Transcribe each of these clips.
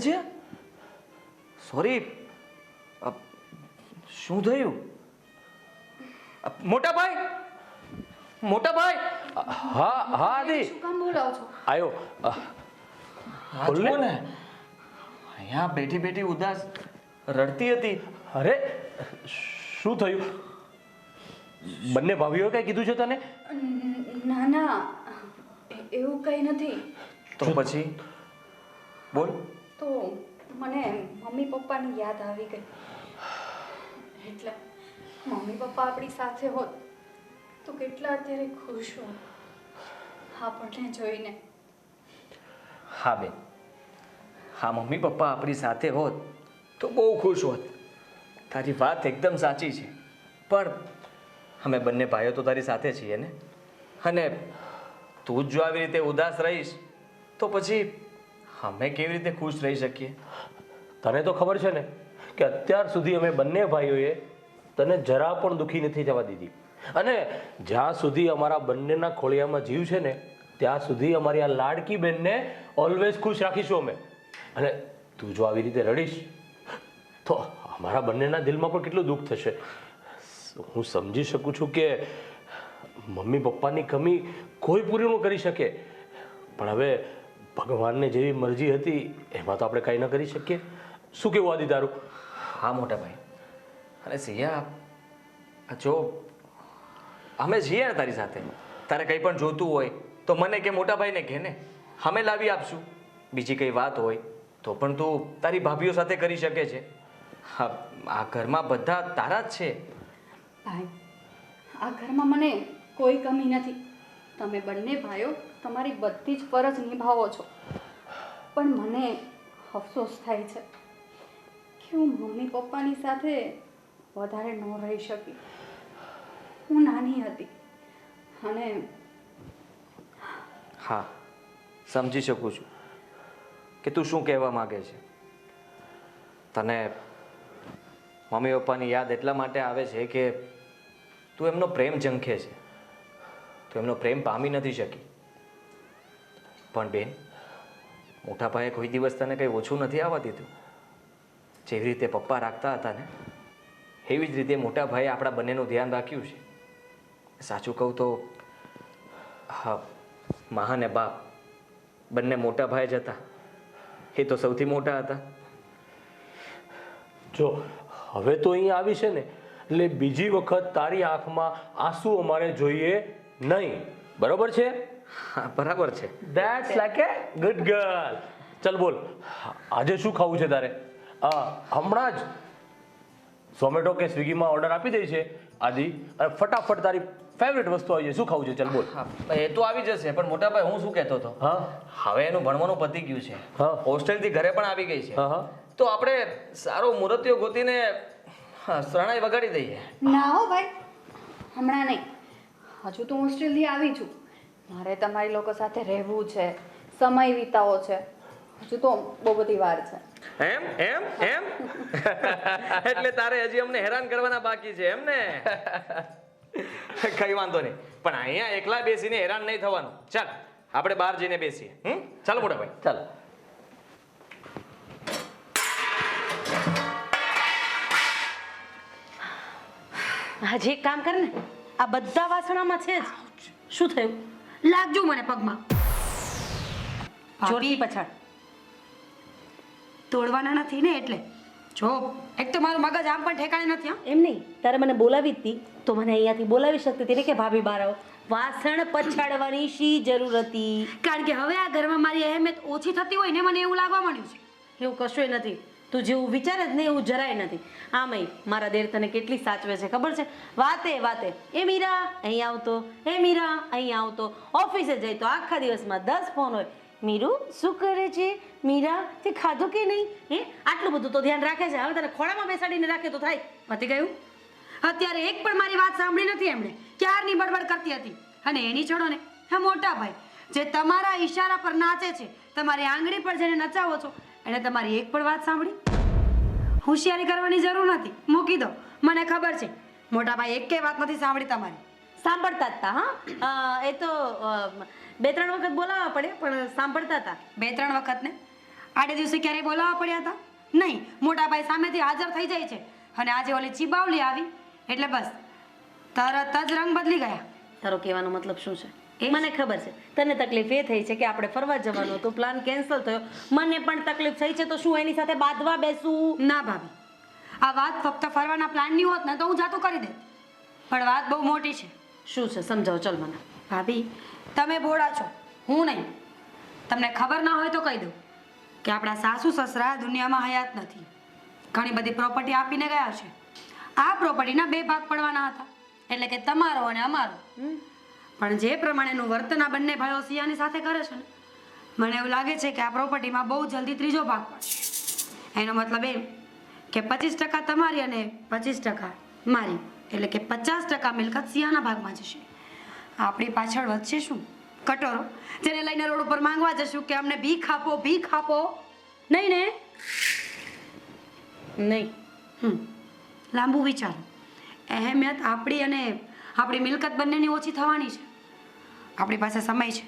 છે? સોરી શું થયું? મોટા ભાઈ? મોટા ભાઈ? હા હા આદિ. શું કામ બોલાવો છો? આયો. અ, ને. અહીંયા બેઠી બેઠી ઉદાસ રડતી હતી. અરે શું થયું? બંને ભાભીઓ કઈ કીધું છે તને? ના ના. એવું કંઈ નથી. તો પછી? બોલ. તો મને મમ્મી પપ્પાની યાદ આવી ગઈ. એટલે મમ્મી પપ્પા આપણી સાથે હોત તો કેટલા અત્યારે ખુશ હોત. આપણને જોઈને. હા બેન. હા, મમ્મી પપ્પા આપણી સાથે હોત તો બહુ ખુશ હોત. તારી વાત એકદમ સાચી છે. પણ અમે બંને ભાઈઓ તો તારી સાથે છીએ ને. અને તું જ જો આવી રીતે ઉદાસ રહીશ તો પછી અમે કેવી રીતે ખુશ રહી શકીએ? તને તો ખબર છે ને કે અત્યાર સુધી અમે બંને ભાઈઓએ તને જરા પણ દુઃખી નથી જવા દીધી. અને જ્યાં સુધી અમારા બંનેના ખોળિયામાં જીવ છે ને, ત્યાં સુધી અમારી આ લાડકી બેનને ઓલવેઝ ખુશ રાખીશું અમે. અને તું જો આવી રીતે રડીશ, તો અમારા બંનેના દિલમાં પણ કેટલું દુઃખ થશે. હું સમજી શકું છું કે મમ્મી પપ્પાની કમી કોઈ પૂરી ન કરી શકે. પણ હવે ભગવાનને જેવી મરજી હતી એમાં તો આપણે કંઈ ન કરી શકીએ. શું કેવું આદિ તારું? હા મોટા ભાઈ. અને સિયા આ જો અમે જઈએ ને તારી સાથે. તારે કંઈ પણ જોતું હોય તો મને કે મોટા ભાઈને કહે ને. અમે લાવી આપશું. બીજી કંઈ વાત હોય તો પણ તું તારી ભાભીઓ સાથે કરી શકે છે. હા આ ઘરમાં બધા તારા જ છે. ભાઈ આ ઘરમાં મને કોઈ કમી નથી. તમે બંને ભાઈઓ તમારી બધી જ ફરજ નિભાવો છો. પણ મને અફસોસ થાય છે કે હું મમ્મી પપ્પાની સાથે વધારે ન રહી શકી. હું નાની હતી અને હા, સમજી શકું છું કે તું શું કહેવા માંગે છે. તને મમ્મી પપ્પાની યાદ એટલા માટે આવે છે કે તું એમનો પ્રેમ ઝંખે છે. તું એમનો પ્રેમ પામી નથી શકી. પણ બેન, મોટા ભાઈએ કોઈ દિવસ તને કંઈ ઓછું નથી આવવા દીધું જેવી રીતે પપ્પા રાખતા હતા ને, એવી જ રીતે મોટા ભાઈએ આપણા બંનેનું ધ્યાન રાખ્યું છે. સાચું કહું તો, હા મા અને બાપ બંને મોટા ભાઈ જ હતા. એ તો સૌથી મોટા હતા. જો, હવે તો અહીંયા આવી છે ને, એટલે બીજી વખત તારી આંખમાં આંસુ અમારે જોઈએ નહીં. બરોબર છે? હા બરાબર છે. That's like a good girl ચલ બોલ. આજે શું ખાવું છે તારે? હા હમણાં જ ઝોમેટો કે સ્વિગીમાં ઓર્ડર આપી દે છે આદિ. અને ફટાફટ તારી ફેવરેટ વસ્તુ આવી જાય. શું ખાવું છે? ચલ બોલ. હા એ તો આવી જશે પણ મોટા ભાઈ હું શું કહેતો હતો? હા. હવે એનું ભણવાનું પતી ગયું છે. હા. હોસ્ટેલથી ઘરે પણ આવી ગઈ છે. હા હા. તો આપણે સારો મુહૂર્તિઓ ગોતીને હા, શરણાઈ વગાડી દઈએ. ના હો ભાઈ હમણાં નહીં. હજુ તો હોસ્ટેલથી આવી છું મારે તમારી લોકો સાથે રહેવું છે સમય વિતાવો છે. હજુ તો બહુ બધી વાર છે. એમ એમ એમ? એટલે તારે હજી અમને હેરાન કરવાના બાકી છે એમ ને? કઈ વાંધો નહીં. પણ અહીંયા એકલા બેસીને હેરાન નહીં થવાનું. ચાલ આપણે બહાર જઈને બેસીએ. હમ? ચાલો મોટા ભાઈ ચાલો. હજી એક કામ કર ને. આ બધા વાસણામાં છે જ. શું થયું? લાગજો મને પગમાં. જોડી પછાડ. તોડવાના નથી ને એટલે? જો એક તો મારું મગજ આમ પણ ઠેકાણે નથી એમ નહીં. તારે મને બોલાવી હતી તો. મને અહીંયાથી બોલાવી શકતી હતી ને કે ભાભી બાર આવો. વાસણ પછાડવાની શી જરૂર હતી? કારણ કે હવે આ ઘરમાં મારી અહેમિયત ઓછી થતી હોય ને મને એવું લાગવા માંડ્યું છે. એવું કશુંય નથી. તું જેવું વિચારે જ ને એવું જરાય નથી. આમય મારા દેર તને કેટલી સાચવે છે, ખબર છે? વાતે વાતે. એ મીરા, અહીં આવતો. એ મીરા, અહીં આવતો. ઓફિસે જઈ તો આખા દિવસમાં દસ ફોન હોય. મીરુ, શું કરે છે? મીરા, તે ખાધું કે નહીં? હે? આટલું બધું તો ધ્યાન રાખે છે. હવે તને ખોળામાં બેસાડીને રાખે તો થાય. પતી ગયું? અત્યારે એક પણ મારી વાત સાંભળી નથી એમણે. ક્યારની બડબડ કરતી હતી? અને એની છોડો ને હા, મોટા ભાઈ, જે તમારા ઈશારા પર નાચે છે, તમારી આંગળી પર જેને નચાવો છો એણે તમારી એક પણ વાત સાંભળી? હોશિયારી કરવાની જરૂર નથી. મૂકી દો. મને ખબર છે. મોટા ભાઈ એકેય વાત નથી સાંભળી તમારી. સાંભળતા જ તા હા? એ તો બે ત્રણ વખત બોલાવવા પડે પણ સાંભળતા હતા બે ત્રણ વખત ને? આડે દિવસે ક્યારેય બોલાવવા પડ્યા હતા નહીં. મોટા ભાઈ સામેથી હાજર થઈ જાય છે. અને આજે ઓલી ચીબાવલી આવી. એટલે બસ. તરત જ રંગ બદલી ગયા. તારો કહેવાનો મતલબ શું છે? મને ખબર છે. તને તકલીફ એ થઈ છે કે આપણે ફરવા જવાનું હતું પ્લાન કેન્સલ થયો. મને પણ તકલીફ થઈ છે તો શું એની સાથે બાંધવા બેસું? ના ભાભી. આ વાત ફક્ત ફરવાના પ્લાનની હોત ને તો હું જાતું કરી દે. પણ વાત બહુ મોટી છે. શું છે? સમજાવો ચલ મને. ભાભી તમે ભોળા છો. હું નહીં. તમને ખબર ના હોય તો કહી દઉં કે આપણા સાસુ સસરા દુનિયામાં હયાત નથી. ઘણી બધી પ્રોપર્ટી આપીને ગયા છે. આ પ્રોપર્ટીના બે ભાગ પડવાના હતા. એટલે કે તમારો અને અમારો. પણ જે પ્રમાણેનું વર્તન આ બંને ભાઈઓ સિયાની સાથે કરે છે ને મને એવું લાગે છે કે આ પ્રોપર્ટીમાં બહુ જલ્દી ત્રીજો ભાગ પડશે. એનો મતલબ એમ કે પચીસ ટકા તમારી અને પચીસ ટકા મારી એટલે કે પચાસ ટકા મિલકત સિયાના ભાગમાં જશે. આપણી પાછળ વધશે શું? કટોરો. જેને લઈને રોડ ઉપર માંગવા જશું કે અમને ભીખ આપો ભીખ આપો. નહીં ને? નહીં. હમ. લાંબુ વિચારો. અહેમિયત આપણી અને આપણી મિલકત બંનેની ઓછી થવાની છે. આપણી પાસે સમય છે.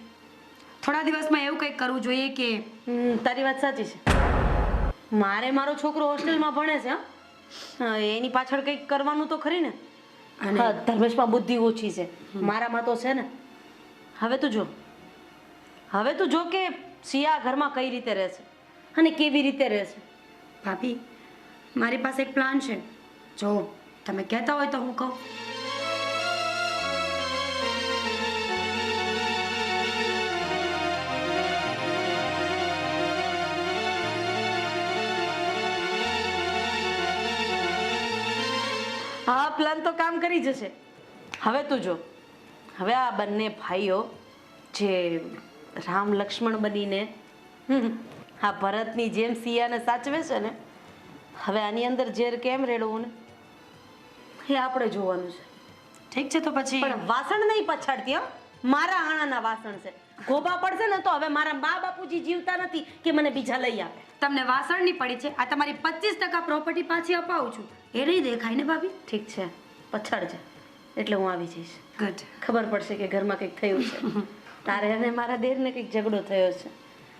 થોડા દિવસમાં એવું કંઈક કરવું જોઈએ કે હમ, તારી વાત સાચી છે. મારે મારો છોકરો હોસ્ટેલમાં ભણે છે હા? એની પાછળ કંઈક કરવાનું તો ખરી ને? અને- હા. ધર્મેશમાં બુદ્ધિ ઓછી છે. મારામાં તો છે ને. હવે તું જો. હવે તું જો કે સિયા ઘરમાં કઈ રીતે રહેશે અને કેવી રીતે રહેશે ભાભી મારી પાસે એક પ્લાન છે. જો તમે કહેતા હોય તો હું કહું. પ્લાન તો કામ કરી જશે. હવે તું જો હવે આ બંને ભાઈઓ જે રામ લક્ષ્મણ બનીને આ ભરતની જેમ સિયાને સાચવે છે ને હવે આની અંદર ઝેર કેમ રેડવું ને? એ આપણે જોવાનું છે. ઠીક છે તો પછી પણ વાસણ નહીં પછાડતી હો. મારા આણાના વાસણ છે. ગોબા પડશે ને તો હવે મારા મા બાપુજી જીવતા નથી કે મને બીજા લઈ આપે તમને વાસણની પડી છે આ તમારી પચીસ ટકા પ્રોપર્ટી પાછી અપાવું છું. એ નહીં દેખાય ને ભાભી? ઠીક છે પછાડજે એટલે હું આવી જઈશ. ગુડ ખબર પડશે કે ઘરમાં કંઈક થયું છે. તારે અને મારા દેરને કંઈક ઝઘડો થયો છે.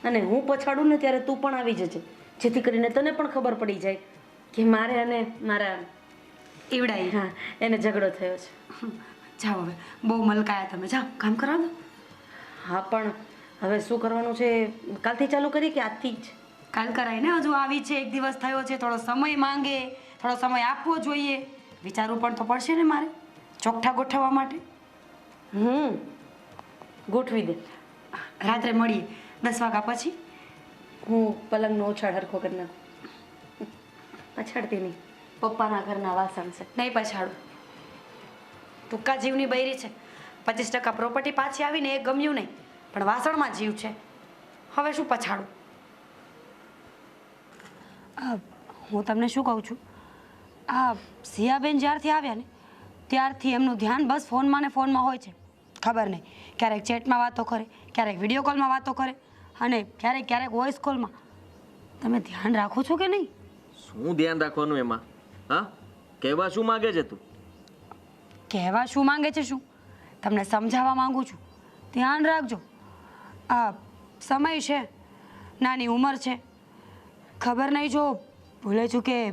અને હું પછાડું ને ત્યારે તું પણ આવી જજે જેથી કરીને તને પણ ખબર પડી જાય કે મારે અને મારા ઈવડાઈ. હા એને ઝઘડો થયો છે. જાઓ હવે બહુ મલકાયા તમે. જાઓ કામ કરાવો હા પણ હવે શું કરવાનું છે? કાલથી ચાલુ કરીએ કે આજથી જ? કાલ કરાય ને હજુ આવી છે એક દિવસ થયો છે થોડો સમય માંગે થોડો સમય આપવો જોઈએ. વિચારવું પણ તો પડશે ને મારે ચોકઠા ગોઠવવા માટે. હમ ગોઠવી દે. રાત્રે મળીએ દસ વાગ્યા પછી. હું પલંગનો ઓછાડ હરખો કરી નાખું. પછાડતી નહીં. પપ્પાના ઘરના વાસણ છે નહીં પછાડું. ટૂંકા જીવની બૈરી છે? પચીસ ટકા પ્રોપર્ટી પાછી આવીને એ ગમ્યું નહીં. પણ વાસણમાં જીવ છે. હવે શું પછાડું? આ, હું તમને શું કહું છું? આ સિયાબેન જ્યારથી આવ્યા ને ત્યારથી એમનું ધ્યાન બસ ફોનમાં ને ફોનમાં હોય છે. ખબર નહીં. ક્યારેક ચેટમાં વાતો કરે ક્યારેક વીડિયો કોલમાં વાતો કરે અને ક્યારેક ક્યારેક વોઇસ કોલમાં. તમે ધ્યાન રાખો છો કે નહીં? શું ધ્યાન રાખવાનું એમાં? હા? કહેવા શું માગે છે તું? કહેવા શું માંગે છે શું? તમને સમજાવવા માંગુ છું. ધ્યાન રાખજો. આ સમય છે. નાની ઉંમર છે. ખબર નહીં જો ભૂલે છું કે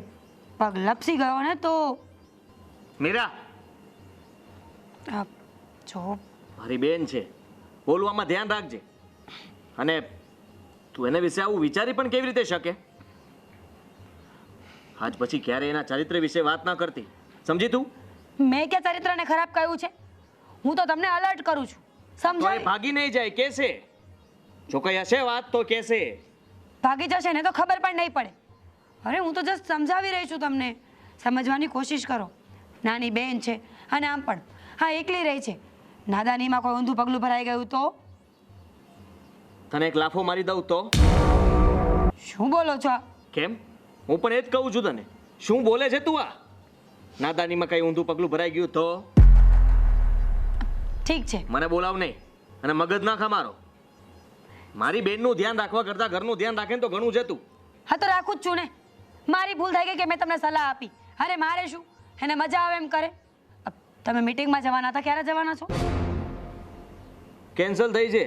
પગ લપસી ગયો ને તો મીરા! જો. મારી બેન છે. બોલવામાં ધ્યાન રાખજે. અને તું એને વિશે આવું વિચારી પણ કેવી રીતે શકે? આજ પછી ક્યારે એના ચારિત્ર વિશે વાત ના કરતી? સમજી તું? મેં ક્યાં ચરિત્રને ખરાબ કહ્યું છે? હું તો તમને અલર્ટ કરું છું. સમજાય? ભાગી નહીં જાય કેસે? જો કઈ હશે વાત તો કેસે? ભાગી જશે ને તો ખબર પણ નહીં પડે. અરે હું તો જસ્ટ સમજાવી રહી છું તમને. સમજવાની કોશિશ કરો. નાની બેન છે અને આમ પણ. હા એકલી રહી છે. નાદાનીમાં કોઈ ઊંધું પગલું ભરાઈ ગયું તો? તને એક લાફો મારી દઉં તો? શું બોલો છો? કેમ? હું પણ એ જ કહું છું તને. શું બોલે છે તું આ? નાદાનીમાં કઈ ઊંધું પગલું ભરાઈ ગયું તો? ઠીક છે. મને બોલાવ નહીં. અને મગજ ના ખમારો. મારી બેનનું ધ્યાન રાખવા કરતાં ઘરનું ધ્યાન રાખે ને તો ઘણું જતું. હા તો રાખું જ છું ને. મારી ભૂલ થઈ ગઈ કે મેં તમને સલાહ આપી. અરે મારે શું? એને મજા આવે એમ કરે. તમે મીટિંગમાં જવાના હતા ક્યારે જવાના છો? કેન્સલ થઈ છે.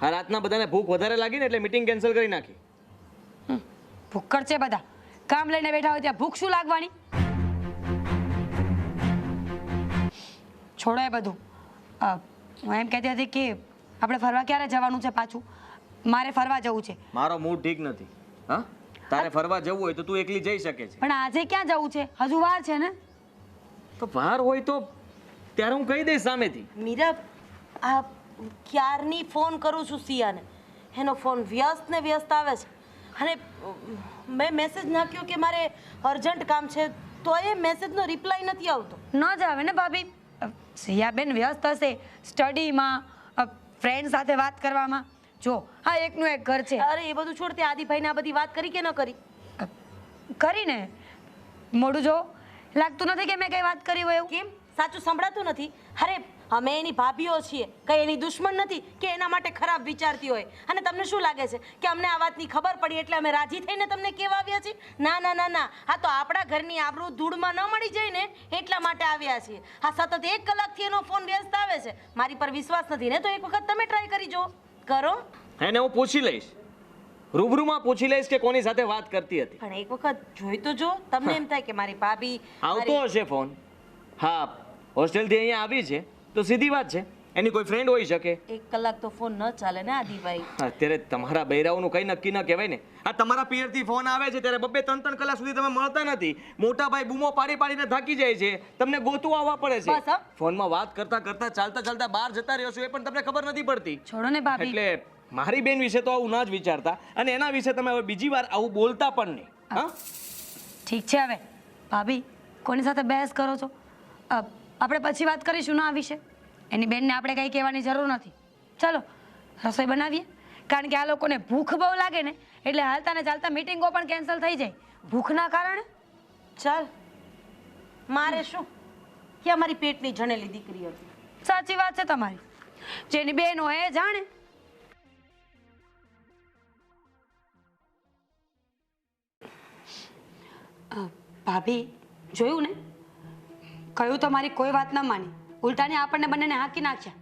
હા રાતના બધાને ભૂખ વધારે લાગી ને એટલે મીટિંગ કેન્સલ કરી નાખી. ભૂક્કડ છે બધા. કામ લઈને બેઠા હોય ત્યાં ભૂખ શું લાગવાની? છોડો એ બધું. હું એમ કહેતી હતી કે આપણે ફરવા ક્યારે જવાનું છે પાછું? મારે ફરવા જવું છે. મારો મૂડ ઠીક નથી. હા? તારે ફરવા જવું હોય તો તું એકલી જઈ શકે છે. પણ આજે ક્યાં જવું છે? હજુ વાર છે ને? તો વાર હોય તો ત્યારે હું કહી દઈશ સામેથી. મીરા આ ક્યારની ફોન કરું છું સિયાને? એનો ફોન વ્યસ્ત ને વ્યસ્ત આવે છે. અને મેં મેસેજ નાખ્યો કે મારે અર્જન્ટ કામ છે તો એ મેસેજનો રિપ્લાય નથી આવતો. ન જ આવે ને ભાભી. સિયાબેન વ્યસ્ત હશે સ્ટડીમાં ફ્રેન્ડ સાથે વાત કરવામાં. જો હા એકનું એક ઘર છે. અરે એ બધું છોડ તે આદિભાઈને આ બધી વાત કરી કે ન કરી? કરીને. મોઢું જો. લાગતું નથી કે મેં કઈ વાત કરી હોય એવું? કેમ? સાચું સંભળાતું નથી. અરે અમે એની ભાભીઓ છીએ કંઈ એની દુશ્મન નથી કે એના માટે ખરાબ વિચારતી હોય. અને તમને શું લાગે છે કે અમને આ વાતની ખબર પડી એટલે અમે રાજી થઈને તમને કહેવા આવ્યા છીએ? ના ના ના ના. આ તો આપણા ઘરની આબરૂ ધૂળમાં ન મળી જાય ને એટલા માટે આવ્યા છીએ. આ સતત એક કલાકથી એનો ફોન વ્યસ્ત આવે છે. મારી પર વિશ્વાસ નથી ને તો એક વખત તમે ટ્રાય કરી જો કરો. એને હું પૂછી લઈશ. રૂબરૂમાં પૂછી લઈશ કે કોની સાથે વાત કરતી હતી. પણ એક વખત જોઈ તો જો તમને એમ થાય કે મારી ભાભી આવતો હશે ફોન. હા હોસ્ટેલથી અહીંયા આવી છે. તો સીધી વાત છે. એની કોઈ ફ્રેન્ડ હોઈ શકે? એક કલાક તો ફોન ન ચાલે ને આદિભાઈ. અત્યારે તમારા બૈરાઓનું કઈ નક્કી ન કહેવાય ને. આ તમારા પિયરથી ફોન આવે છે ત્યારે બબ્બે ત્રણ ત્રણ કલાક સુધી તમે મળતા નથી. મોટા ભાઈ બૂમો પાડી પાડીને થાકી જાય છે. તમને ગોતું આવવા પડે છે. ફોનમાં વાત કરતા કરતા ચાલતા ચાલતા બહાર જતા રહ્યો છો એ પણ તમને ખબર નથી પડતી. છોડો ને ભાભી. એટલે મારી બેન વિશે તો આવું ના જ વિચારતા. અને એના વિશે તમે હવે બીજી વાર આવું બોલતા પણ નહીં. હા. ઠીક છે હવે. ભાભી કોની સાથે બહેસ કરો છો? આપણે પછી વાત કરીશું ના વિશે. એની બેનને આપણે કંઈ કહેવાની જરૂર નથી. ચલો, રસોઈ બનાવીએ. કારણ કે આ લોકોને ભૂખ બહુ લાગે ને, એટલે હાલતા ને ચાલતા મિટિંગો પણ કેન્સલ થઈ જાય. ભૂખના કારણે? ચાલ, મારે શું? કે અમારી પેટની જણેલી દીકરી હતી? સાચી વાત છે તમારી. જેની બેન હોય એ જાણે. ભાભી, જોયું ને? કહ્યું તો મારી કોઈ વાત ન માની. ઉલટાને આપણને બંનેને હાંકી નાખ્યા.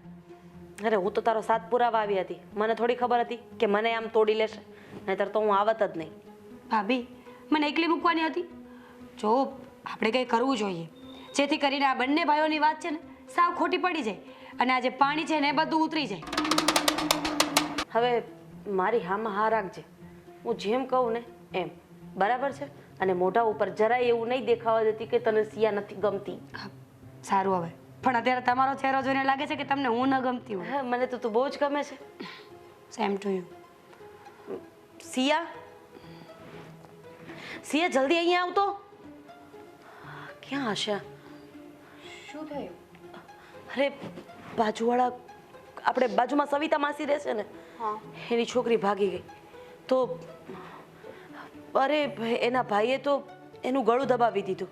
અરે હું તો તારો સાથ પુરાવા આવી હતી. મને થોડી ખબર હતી કે મને આમ તોડી લેશે. નહીતર તો હું આવત જ નહીં. ભાભી મને એકલી મૂકવાની હતી? જો આપણે કંઈ કરવું જોઈએ. જેથી કરીને આ બંને ભાઈઓની વાત છે ને સાવ ખોટી પડી જાય અને આ જે પાણી છે ને એ બધું ઉતરી જાય. હવે મારી હામાં હા રાખજે. હું જેમ કહું ને એમ. બરાબર છે? અને મોઢા ઉપર જરાય એવું નહીં દેખાવા દેતી કે તને સિયા નથી ગમતી. સારું હવે. પણ અત્યારે તમારો ચહેરો જોઈને લાગે છે કે તમને હું ન ગમતી હોય? મને તો તું બહુ જ ગમે છે. Same to you Siya? Siya જલ્દી અહીંયા આવતો. ક્યાં હશે? શું થયું? અરે બાજુવાળા આપણે બાજુમાં સવિતા માસી રહેશે ને એની છોકરી ભાગી ગઈ. તો અરે એના ભાઈએ તો એનું ગળું દબાવી દીધું.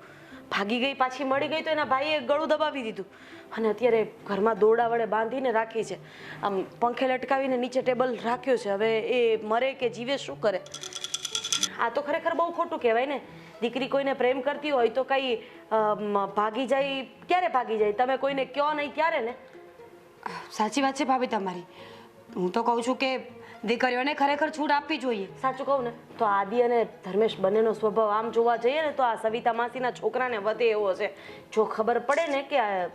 ભાગી ગઈ, પાછી મળી ગઈ તો એના ભાઈએ ગળું દબાવી દીધું. અને અત્યારે ઘરમાં દોરડા વડે બાંધીને રાખી છે. આમ પંખે લટકાવીને નીચે ટેબલ રાખ્યો છે. હવે એ મરે કે જીવે શું કરે? આ તો ખરેખર બહુ ખોટું કહેવાય ને. દીકરી કોઈને પ્રેમ કરતી હોય તો કઈ ભાગી જાય, ક્યારે ભાગી જાય? તમે કોઈને કયો નહીં ત્યારે ને? સાચી વાત છે ભાભી તમારી. હું તો કહું છું કે દીકરીઓને ખરેખર છૂટ આપવી જોઈએ. સાચું કહું ને તો આદિ અને ધર્મેશ બંનેનો સ્વભાવ આમ જોવા જઈએ ને તો આ સવિતા માસીના છોકરાને વધે એવો છે. જો ખબર પડે ને કે આ,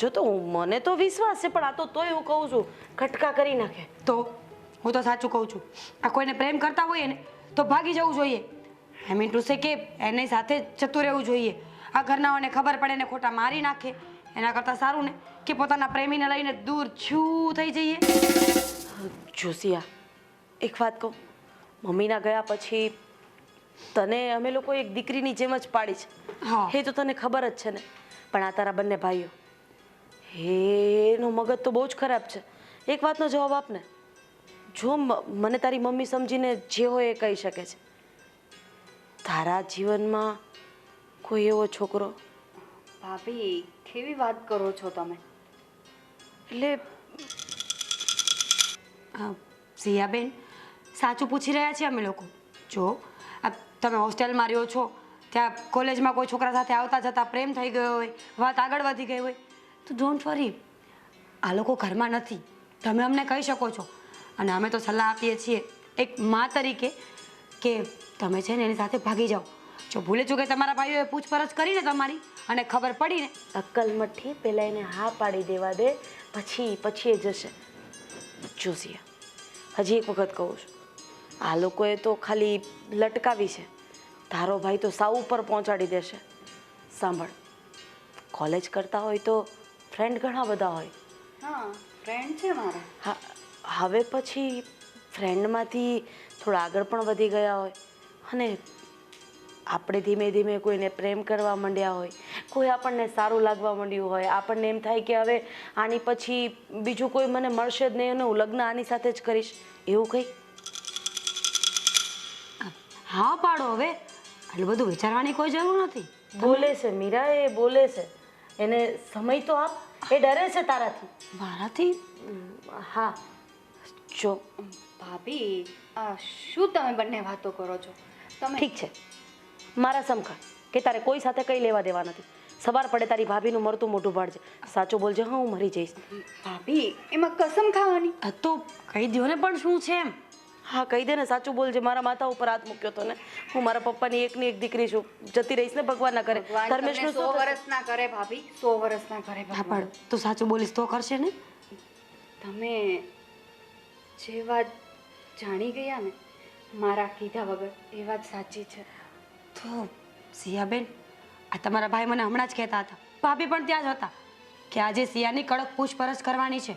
જો તો મને તો વિશ્વાસ છે પણ આ તો તોય હું કહું છું ખટકા કરી નાખે. તો હું તો સાચું કહું છું. આ કોઈને પ્રેમ કરતા હોઈએ ને તો ભાગી જવું જોઈએ. આઈ મીન ટુ સે કે એની સાથે જતું રહેવું જોઈએ. આ ઘરનાઓને ખબર પડે ને ખોટા મારી નાખે. એના કરતાં સારું ને કે પોતાના પ્રેમીને લઈને દૂર છૂ થઈ જઈએ. જોશિયા એક વાત કહું મમ્મીના ગયા પછી તને અમે લોકો એક દીકરીની જેમ જ પાડી છે. હા. એ તો તને ખબર જ છે ને. પણ આ તારા બંને ભાઈઓ એનો મગજ તો બહુ જ ખરાબ છે. એક વાતનો જવાબ આપને જો મને તારી મમ્મી સમજીને જે હોય એ કહી શકે છે. તારા જીવનમાં કોઈ એવો છોકરો ભાભી કેવી વાત કરો છો તમે? એટલે સિયાબેન. સાચું પૂછી રહ્યા છીએ અમે લોકો. જો, આ તમે હોસ્ટેલમાં રહ્યો છો, ત્યાં કોલેજમાં કોઈ છોકરા સાથે આવતા જતા પ્રેમ થઈ ગયો હોય, વાત આગળ વધી ગઈ હોય, તો ડોન્ટ વરી આ લોકો ઘરમાં નથી. તમે અમને કહી શકો છો. અને અમે તો સલાહ આપીએ છીએ એક મા તરીકે કે તમે છે ને એની સાથે ભાગી જાઓ. જો ભૂલે ચૂકે તમારા ભાઈઓએ પૂછપરછ કરીને તમારી અને ખબર પડીને અક્કલ મઠ્ઠી પહેલાં એને હા પાડી દેવા દે, પછી પછી એ જશે. જોશિયા હજી એક વખત કહું છું. આ લોકોએ તો ખાલી લટકાવી છે. તારો ભાઈ તો સાવ ઉપર પહોંચાડી દેશે. સાંભળ કોલેજ કરતા હોય તો ફ્રેન્ડ ઘણા બધા હોય. હા ફ્રેન્ડ છે મારા. હા હવે પછી ફ્રેન્ડમાંથી થોડા આગળ પણ વધી ગયા હોય. અને આપણે ધીમે ધીમે કોઈને પ્રેમ કરવા માંડ્યા હોય કોઈ આપણને સારું લાગવા માંડ્યું હોય આપણને એમ થાય કે હવે આની પછી બીજું કોઈ મને મળશે જ નહીં અને હું લગ્ન આની સાથે જ કરીશ. એવું કંઈ? હા પાડો હવે. આટલું બધું વિચારવાની કોઈ જરૂર નથી. બોલે છે મીરા એ બોલે છે. એને સમય તો આપ એ ડરે છે તારાથી. મારાથી? હા. જો ભાભી આ શું તમે બંને વાતો કરો છો? તમે ઠીક છે. મારા સમખા કે તારે કોઈ સાથે કંઈ લેવા દેવા નથી. સવાર પડે તારી ભાભીનું મરતું મોઢું ભાડજે સાચું બોલજે હા હું મરી જઈશ. ભાભી એમાં કસમ ખાવાની? આ તો કહી દો ને પણ શું છે એમ? હા કહી દે ને સાચું બોલજે મારા માથા ઉપર હાથ મૂક્યો તો ને. હું મારા પપ્પાની એકની એક દીકરી છું. જતી રહીશ ને ભગવાન ના કરે ધર્મેશનું સો વર્ષ ના કરે ભાભી સો વર્ષ ના કરે હા તું સાચું બોલીશ તો કરશે ને? તમે જે વાત જાણી ગયા ને મારા કીધા વગર એ વાત સાચી છે. તો સિયાબેન આ તમારા ભાઈ મને હમણાં જ કહેતા હતા. ભાભી પણ ત્યાં જ હતા કે આજે સિયાની કડક પૂછપરછ કરવાની છે.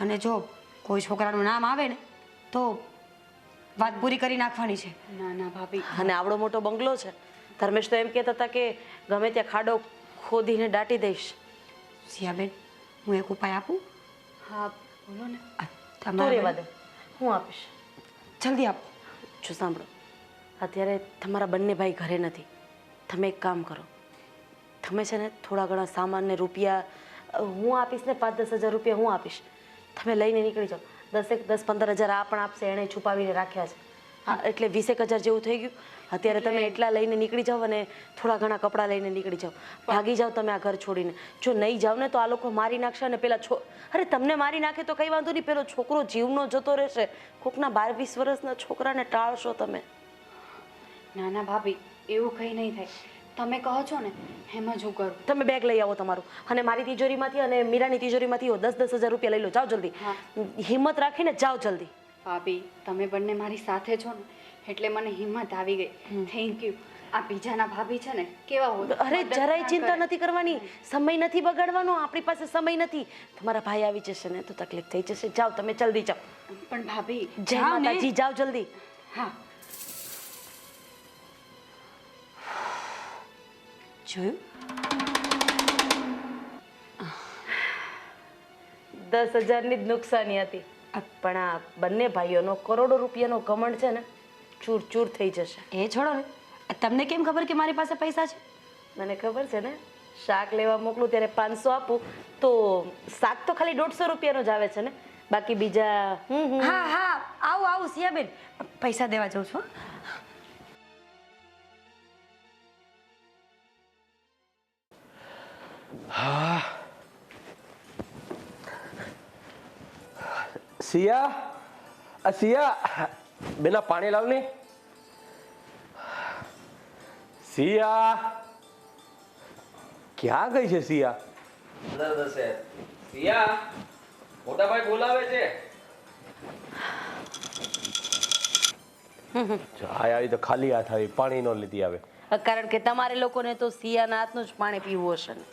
અને જો કોઈ છોકરાનું નામ આવે ને તો વાત પૂરી કરી નાખવાની છે. ના ના ભાભી. અને આવડો મોટો બંગલો છે. ધર્મેશ તો એમ કહેતા હતા કે ગમે ત્યાં ખાડો ખોદીને દાટી દઈશ. સિયાબેન હું એક ઉપાય આપું? હા બોલો ને. તમારા હું આપીશ. જલ્દી આપો. જો સાંભળો. અત્યારે તમારા બંને ભાઈ ઘરે નથી. તમે એક કામ કરો. તમે છે ને થોડા ઘણા સામાન ને રૂપિયા હું આપીશ ને પાંચ દસ હજાર રૂપિયા હું આપીશ. તમે લઈને નીકળી જાઓ. દસેક દસ પંદર હજાર આ પણ આપશે એણે છુપાવીને રાખ્યા છે. હા એટલે વીસેક હજાર જેવું થઈ ગયું. અત્યારે તમે એટલા લઈને નીકળી જાઓ અને થોડા ઘણા કપડાં લઈને નીકળી જાઓ. ભાગી જાઓ તમે આ ઘર છોડીને. જો નહીં જાઓ ને તો આ લોકો મારી નાખશે અને પેલા છો અરે તમને મારી નાખે તો કંઈ વાંધો નહીં. પેલો છોકરો જીવનો જતો રહેશે. કોકના બાર વીસ વર્ષના છોકરાને ટાળશો તમે. ના ના ભાભી એવું કંઈ નહીં થાય. તમે કહો છો ને એમ જ હું કરું. તમે બેગ લઈ આવો તમારું. અને મારી તિજોરીમાંથી અને મીરાની તિજોરીમાંથી હો દસ દસ હજાર રૂપિયા લઈ લો. જાઓ જલ્દી. હિંમત રાખીને જાઓ જલ્દી. ભાભી તમે બંને મારી સાથે છો ને એટલે મને હિંમત આવી ગઈ. થેન્ક યુ આ બીજાના ભાભી છે ને કેવા હોય? અરે જરાય ચિંતા નથી કરવાની. સમય નથી બગાડવાનો આપણી પાસે સમય નથી. તમારા ભાઈ આવી જશે ને તો તકલીફ થઈ જશે. જાઓ તમે જલ્દી જાઓ. પણ ભાભી જાઓ માતાજી જાઓ જલ્દી. હા. જોયું દસ હજારની જ નુકસાની હતી. પણ આ બંને ભાઈઓનો કરોડો રૂપિયાનો કમંડ છે ને ચૂર ચૂર થઈ જશે. એ છોડો ને. તમને કેમ ખબર કે મારી પાસે પૈસા છે? મને ખબર છે ને શાક લેવા મોકલું ત્યારે પાંચસો આપું તો શાક તો ખાલી દોઢસો રૂપિયાનો જ આવે છે ને. બાકી બીજા હા હા આવું આવું સિયાબેન. પૈસા દેવા જાઉં છું હો. સિયા આ સિયા બેના પાણી લાવ ને. સિયા ક્યાં ગઈ છે સિયા? સિયા મોટા ભાઈ બોલાવે છે. ચાય આવી તો ખાલી હાથ આવી પાણી ન લીધી આવે. કારણ કે તમારે લોકોને તો સિયાના હાથનું જ પાણી પીવું હશે ને.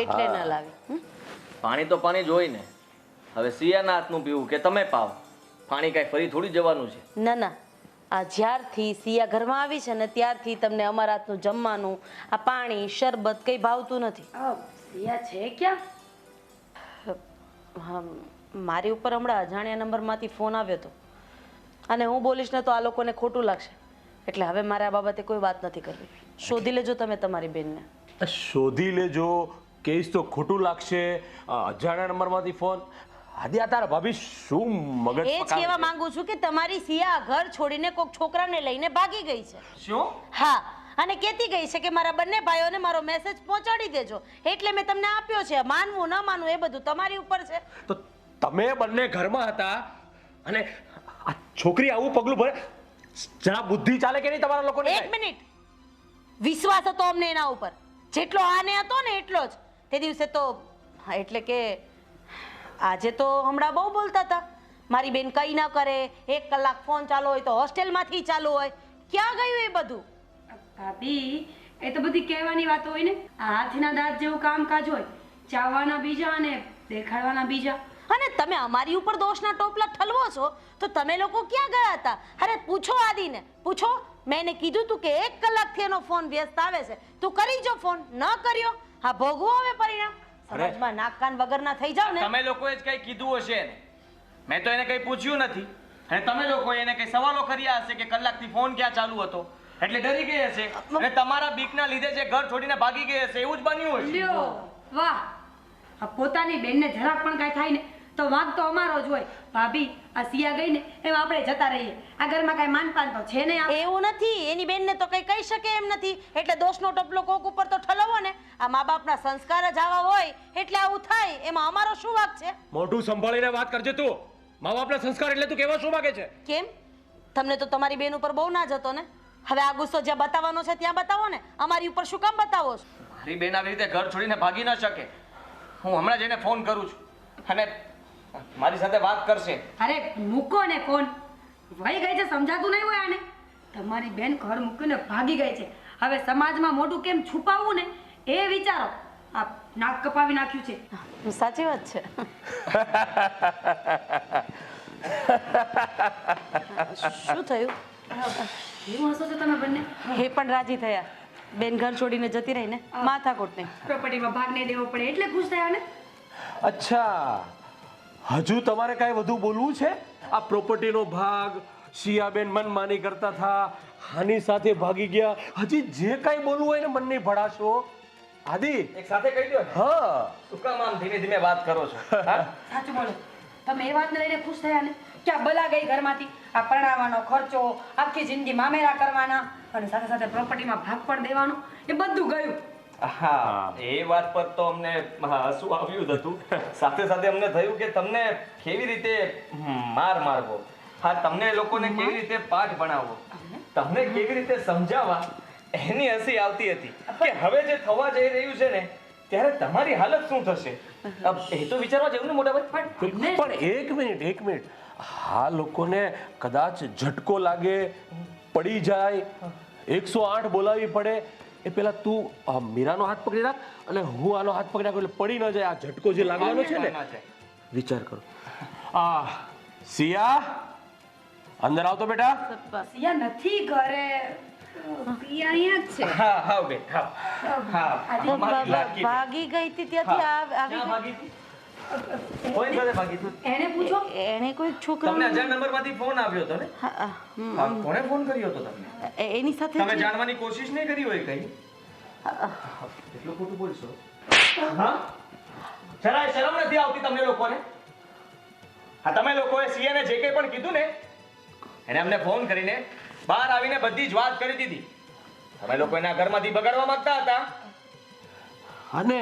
એટલે ના લાવી પાણી તો પાણી જોઈને હવે સિયાના હાથનું પીવું કે તમે પાવ? પાણી કાંઈ ફરી થોડી જવાનું છે? ના ના. આ જ્યારથી સિયા ઘરમાં આવી છે ને ત્યારથી તમને અમારા હાથનું જમવાનું આ પાણી શરબત કંઈ ભાવતું નથી. સિયા છે ક્યાં? મારી ઉપર હમણાં અજાણ્યા નંબરમાંથી ફોન આવ્યો હતો અને હું બોલીશ ને તો આ લોકોને ખોટું લાગશે. એટલે હવે મારે આ બાબતે કોઈ વાત નથી કરવી. શોધી લેજો તમે તમારી બેનને. શોધી લેજો કહીશ તો ખોટું લાગશે. અજાણ્યા નંબરમાંથી ફોન. આ તારા ભાભી શું મગજ એ જ કહેવા માંગુ છું કે તમારી સિયા ઘર છોડીને કોઈક છોકરાને લઈને ભાગી ગઈ છે. શું? હા અને કહેતી ગઈ છે કે મારા બંને ભાઈઓને મારો મેસેજ પહોંચાડી દેજો. એટલે મેં તમને આપ્યો છે. માનવું ન માનવું એ બધું તમારી ઉપર છે. તો તમે બંને ઘરમાં હતા અને આ છોકરી આવું પગલું ભરે જરા બુદ્ધિ ચાલે કે નહીં તમારા લોકોને એક મિનિટ. વિશ્વાસ હતો અમને એના ઉપર. જેટલો આને હતો ને એટલો જ. તે દિવસે તો એટલે કે આજે તો હમણાં બહુ બોલતા હતા. મારી બેન કંઈ ન કરે એક કલાક ફોન ચાલુ હોય તો હોસ્ટેલમાંથી ચાલુ હોય. ક્યાં ગયું એ બધું? ભાભી એ તો બધી કહેવાની વાતો હોય ને. હાથના દાંત જેવું કામકાજ હોય. ચાવવાના બીજા અને દેખાડવાના બીજા. અને તમે અમારી ઉપર દોષના ટોપલા ઠલવો છો? તો તમે લોકો ક્યાં ગયા હતા? અરે પૂછો આદિને. પૂછો. મેં એને કીધું તું કે એક કલાકથી એનો ફોન વ્યસ્ત આવે છે. તું કરી જો ફોન. ન કર્યો. હા ભોગવો હવે પરિણામ. સમાજમાં નાક કાન વગરના થઈ જાવ ને. તમે લોકોએ જ કઈ કીધું હશે એને. મેં તો એને કઈ પૂછ્યું નથી. અને તમે લોકો એને કઈ સવાલો કર્યા હશે કે કલાકથી ફોન ક્યાં ચાલુ હતો? એટલે ડરી ગઈ હશે. અને તમારા બીકના લીધે જે ઘર છોડીને ભાગી ગઈ હશે એવું જ બન્યું હશે. વાહ. આ પોતાની બેનને જરાક પણ કાંઈ થાય ને. તો વાંક તો અમારો જ હોય. ભાભી આ સિયા ગઈ ને એમ આપણે જતા રહીએ. આ ઘરમાં કાંઈ માનપાન તો છે નહીં એવું નથી. એની બેનને તો કઈ કહી શકે એમ નથી. એટલે દોષનો ટપલો કોક ઉપર તો ઠલવો ને. આ મા બાપના સંસ્કાર જ આવા હોય એટલે આવું થાય. એમાં અમારો શું વાક છે? મોઢું સંભાળીને વાત કરજે તું. મા બાપના સંસ્કાર એટલે તું કેવા શું માંગે છે? કેમ? તમને તો તમારી બેન ઉપર બહુ ના જતો ને. હવે આ ગુસ્સો જ્યાં બતાવવાનો છે ત્યાં બતાવો ને. અમારી ઉપર શું કામ બતાવો છો? મારી બેન આવી રીતે ઘર છોડીને ભાગી ન શકે. હું હમણાં જ એને ફોન કરું છું. અને મારી સાથે વાત કરશે. અરે મૂકો ને ફોન. વહી ગઈ છે સમજાતું નહીં હોય આને? તમારી બેન ઘર મૂકીને ભાગી ગઈ છે. હવે સમાજમાં મોટું કેમ છુપાવવું ને? એ વિચારો. આ નાક કપાવી નાખ્યું છે. સાચી વાત છે. શું થયું? એવું હશો છો તમે બંને? એ પણ રાજી થયા. બેન ઘર છોડીને જતી રહીને માથાકોટ નહીં પ્રોપર્ટીમાં ભાગ નહીં દેવો પડે એટલે ખુશ થયા ને? અચ્છા. હજુ તમારે કાંઈ વધુ બોલવું છે? આ પ્રોપર્ટીનો ભાગ શિયાબેન મનમાની કરતા થા હાની સાથે ભાગી ગયા. હજી જે કાંઈ બોલવું હોય ને મન નહીં ભડાશો. આદિ? એક સાથે કહી દો. હા. શું કામ આમ ધીમે ધીમે વાત કરો છો. સાચું બોલો. તમે એ વાતને લઈને ખુશ થયા ને? ક્યાં બલા ગઈ ઘરમાંથી? આ પરણાવવાનો ખર્ચો આખી જિંદગી મામેરા કરવાના અને સાથે સાથે પ્રોપર્ટીમાં ભાગ પણ દેવાનો? એ બધું ગયું. હા એ વાત પર તો અમને હસવું આવ્યું જ હતું. સાથે સાથે અમને થયું કે તમને કેવી રીતે માર મારવો? હા તમને લોકોને કેવી રીતે પાઠ ભણાવવો? તમને કેવી રીતે સમજાવવા? એની હસી આવતી હતી. કે હવે જે થવા જઈ રહ્યું છે ને ત્યારે તમારી હાલત શું થશે? એ તો વિચારવા જેવું ને મોટા ભાઈ પણ પણ એક મિનિટ એક મિનિટ. હા લોકોને કદાચ ઝટકો લાગે પડી જાય એકસો આઠ બોલાવી પડે એ પેલા તું મીરાનો હાથ પકડી રાખ અને હું આનો હાથ પકડી રાખું એટલે પડી ન જાય આ ઝટકો જે લાગવાનો છે ને વિચાર કરો. આ સિયા અંદર આવતો બેટા. સિયા નથી ઘરે. ભાગી ગઈ હતી ત્યાંથી આવી ક્યાં ગઈ. ભાગી હતી? કોની સાથે ભાગી હતી? એને પૂછો એણે કોઈ છોકરો તમને અજાણ નંબરમાંથી ફોન આવ્યો હતો ને? હા, કોણે ફોન કર્યો હતો તમને? એની સાથે તમે જાણવાની કોશિશ નહીં કરી હોય કઈ? એટલું ખોટું બોલશો? હા? જરાય શરમ નથી આવતી તમને લોકોને? હા તમે લોકોએ સીએને જે કંઈ પણ કીધું ને એને અમને ફોન કરીને બહાર આવીને બધી જ વાત કરી દીધી. તમે લોકો એના ઘરમાંથી બગાડવા માંગતા હતા. અને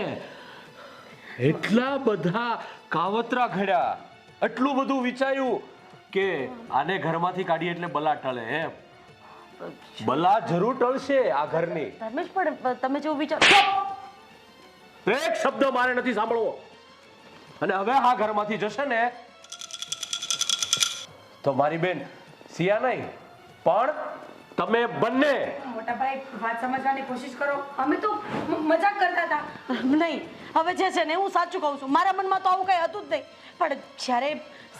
એટલા બધા કાવતરા ઘડ્યા. એટલું બધું વિચાર્યું કે આને ઘરમાંથી કાઢી એટલે બલા ટળે એમ. બલા જરૂર ટળશે આ ઘરની. ધર્મેશ પણ તમે જેવું વિચાર. એક શબ્દ મારે નથી સાંભળવો. અને હવે આ ઘરમાંથી જશે ને. તો મારી બેન સિયા નહીં પણ તમે બંને. મોટા ભાઈ વાત સમજવાની કોશિશ કરો. અમે તો મજાક કરતા હતા. નહીં. હવે જે છે ને હું સાચું કહું છું. મારા મનમાં તો આવું કંઈ હતું જ નહીં. પણ જ્યારે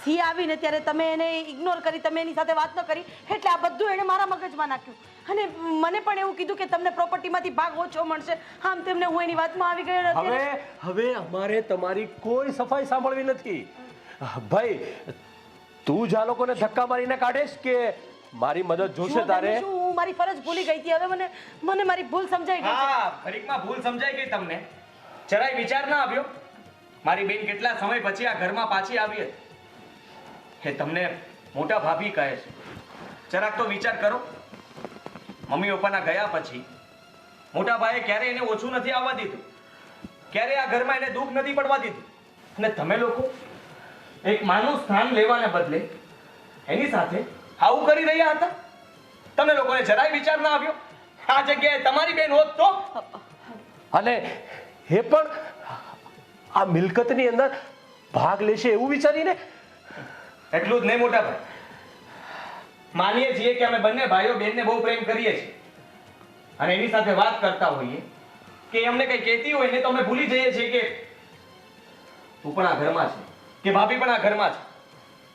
સી આવીને ત્યારે તમે એને ઇગ્નોર કરી તમે એની સાથે વાત ન કરી એટલે આ બધું એણે મારા મગજમાં નાખ્યું. અને મને પણ એવું કીધું કે તમને પ્રોપર્ટીમાંથી ભાગ ઓછો મળશે. આમ તેમને હું એની વાતમાં આવી ગયો હવે હવે અમારે તમારી કોઈ સફાઈ સાંભળવી નથી. ભાઈ તું જ આ લોકોને ધક્કા મારીને કાઢેશ કે મારી મદદ જોશે તારે? હું મારી ફરજ ભૂલી ગઈ હતી. હવે મને મને મારી ભૂલ સમજાઈ ગઈ હા ફરીકમાં ભૂલ સમજાઈ ગઈ તમને. જરાય વિચાર ના આવ્યો. મારી બેન કેટલા સમય પછી આ ઘરમાં પાછી આવી હતી. એ તમને મોટા ભાભી કહે છે. જરાક તો વિચાર કરો. મમ્મી પપ્પાના ગયા પછી મોટા ભાઈએ ક્યારે એને ઓછું નથી આવવા દીધું. ક્યારે આ ઘરમાં એને દુઃખ નથી પડવા દીધું. અને તમે લોકો એક માનું સ્થાન લેવાને બદલે એની સાથે આવું કરી રહ્યા હતા? તમને લોકોને જરાય વિચાર ના આવ્યો? આ જગ્યાએ તમારી બેન હોત તો? અને એ પણ આ મિલકતની અંદર ભાગ લેશે એવું વિચારીને? એટલું જ નહીં મોટા ભાઈ. માનીએ છીએ કે અમે બંને ભાઈઓ બેનને બહુ પ્રેમ કરીએ છીએ. અને એની સાથે વાત કરતા હોઈએ કે અમને કઈ કહેતી હોય ને તો અમે ભૂલી જઈએ છીએ કે તું પણ આ ઘરમાં છે કે ભાભી પણ આ ઘરમાં છે.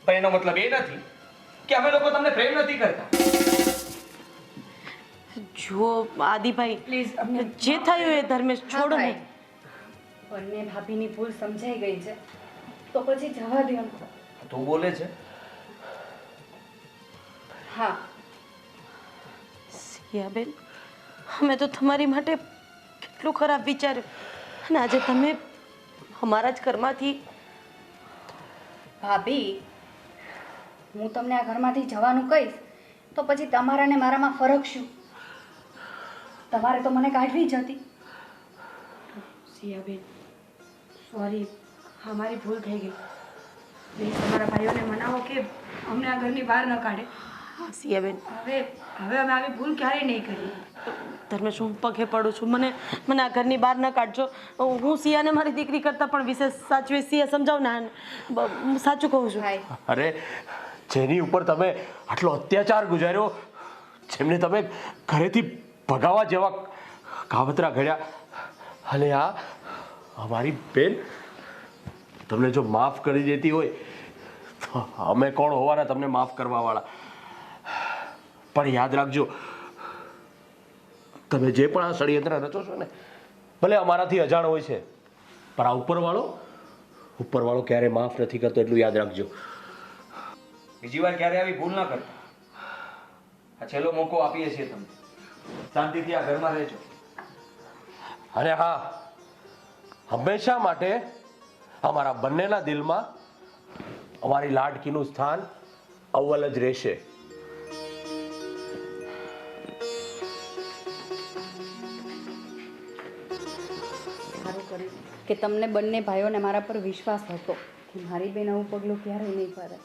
પણ એનો મતલબ એ નથી કે અમે લોકો તમને પ્રેમ નથી કરતા. જુઓ આદિભાઈ પ્લીઝ અમને જે થયું એ ધર્મેશ છોડો ને. બંને ભાભીની ભૂલ સમજાઈ ગઈ છે. તો પછી જવા દે. તું બોલે છે? હા. સિયાબેન અમે તો તમારી માટે કેટલું ખરાબ વિચાર્યું. અને આજે તમે અમારા જ ઘરમાંથી ભાભી હું તમને આ ઘરમાંથી જવાનું કહીશ તો પછી તમારા ને મારામાં ફરક શું? તમારે તો મને કાઢવી જ હતી. સિયાબેન સોરી હા મારી ભૂલ થઈ ગઈ. પ્લીઝ તમારા ભાઈઓને મનાવો કે અમને આ ઘરની બહાર ન કાઢે. સિયાબેન હવે હવે અમે આવી ભૂલ ક્યારેય નહીં કરીએ. ધર્મેશ હું પગે પડું છું? મને મને આ ઘરની બહાર ન કાઢજો. હું સિયાને મારી દીકરી કરતાં પણ વિશેષ સાચવી સિયા સમજાવ ના સાચું કહું છું. ભાઈ. અરે જેની ઉપર તમે આટલો અત્યાચાર ગુજાર્યો જેમને તમે ઘરેથી ભગાવા જેવા કાવતરા ઘડ્યા અને આ અમારી બેન, તમને જો માફ કરી દેતી હોય તો અમે કોણ હોવાના તમને માફ કરવાવાળા. પણ યાદ રાખજો, તમે જે પણ આ ષડયંત્ર રચો છો ને, ભલે અમારાથી અજાણ હોય છે, પણ આ ઉપરવાળો ઉપરવાળો ક્યારે માફ નથી કરતો એટલું યાદ રાખજો. બીજી વાર ક્યારે આવી ભૂલ ના કરતા. આ છેલ્લો મોકો આપીએ છીએ તમને. શાંતિથી આ ઘરમાં રહેજો. અરે હા. હંમેશા માટે અમારા બંનેના દિલમાં અમારી લાડકીનું સ્થાન અવ્વલ જ રહેશે. કે તમને બંને ભાઈઓને મારા પર વિશ્વાસ હતો કે મારી બેન આવું પગલું ક્યારેય નહીં કરે